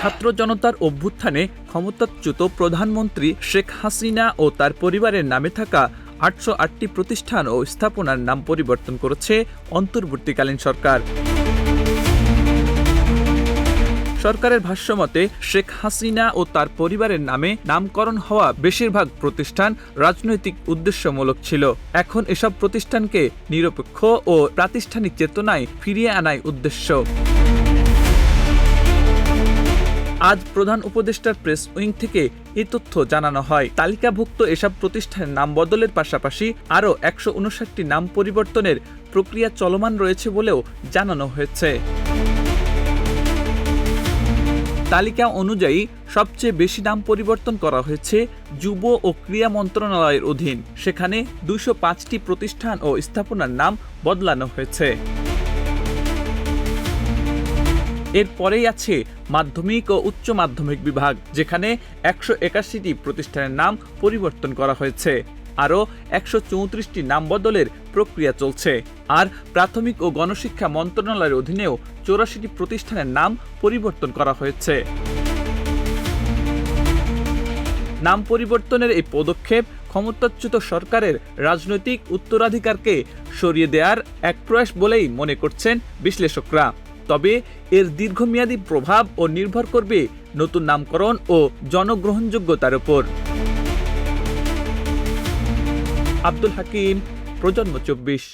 ছাত্র জনতার অভ্যুত্থানে ক্ষমতাচ্যুত প্রধানমন্ত্রী শেখ হাসিনা ও তার পরিবারের নামে থাকা আটশো আটটি প্রতিষ্ঠান ও স্থাপনার নাম পরিবর্তন করেছে অন্তর্বর্তীকালীন সরকার। সরকারের ভাষ্যমতে, শেখ হাসিনা ও তার পরিবারের নামে নামকরণ হওয়া বেশিরভাগ প্রতিষ্ঠান রাজনৈতিক উদ্দেশ্যমূলক ছিল। এখন এসব প্রতিষ্ঠানকে নিরপেক্ষ ও প্রাতিষ্ঠানিক চেতনায় ফিরিয়ে আনাই উদ্দেশ্য। আজ প্রধান উপদেষ্টার প্রেস উইং থেকে এই তথ্য জানানো হয়। তালিকাভুক্ত এসব প্রতিষ্ঠানের নাম বদলের পাশাপাশি আরও একশো উনষাটটি নাম পরিবর্তনের প্রক্রিয়া চলমান রয়েছে বলেও জানানো হয়েছে। তালিকা অনুযায়ী সবচেয়ে বেশি নাম পরিবর্তন করা হয়েছে যুব ও ক্রীড়া মন্ত্রণালয়ের অধীন। সেখানে দুইশো পাঁচটি প্রতিষ্ঠান ও স্থাপনার নাম বদলানো হয়েছে। এরপরেই আছে মাধ্যমিক ও উচ্চ মাধ্যমিক বিভাগ, যেখানে একশো একাশিটি প্রতিষ্ঠানের নাম পরিবর্তন করা হয়েছে। আরও একশো চৌত্রিশটি নাম বদলের প্রক্রিয়া চলছে। আর প্রাথমিক ও গণশিক্ষা মন্ত্রণালয়ের অধীনেও চৌরাশিটি প্রতিষ্ঠানের নাম পরিবর্তন করা হয়েছে। নাম পরিবর্তনের এই পদক্ষেপ ক্ষমতাচ্যুত সরকারের রাজনৈতিক উত্তরাধিকারকে সরিয়ে দেওয়ার এক প্রয়াস বলেই মনে করছেন বিশ্লেষকরা। তবে এর দীর্ঘমেয়াদী প্রভাব ও নির্ভর করবে নতুন নামকরণ ও জনগ্রহণযোগ্যতার উপর। আব্দুল হাকিম, প্রজন্ম চব্বিশ।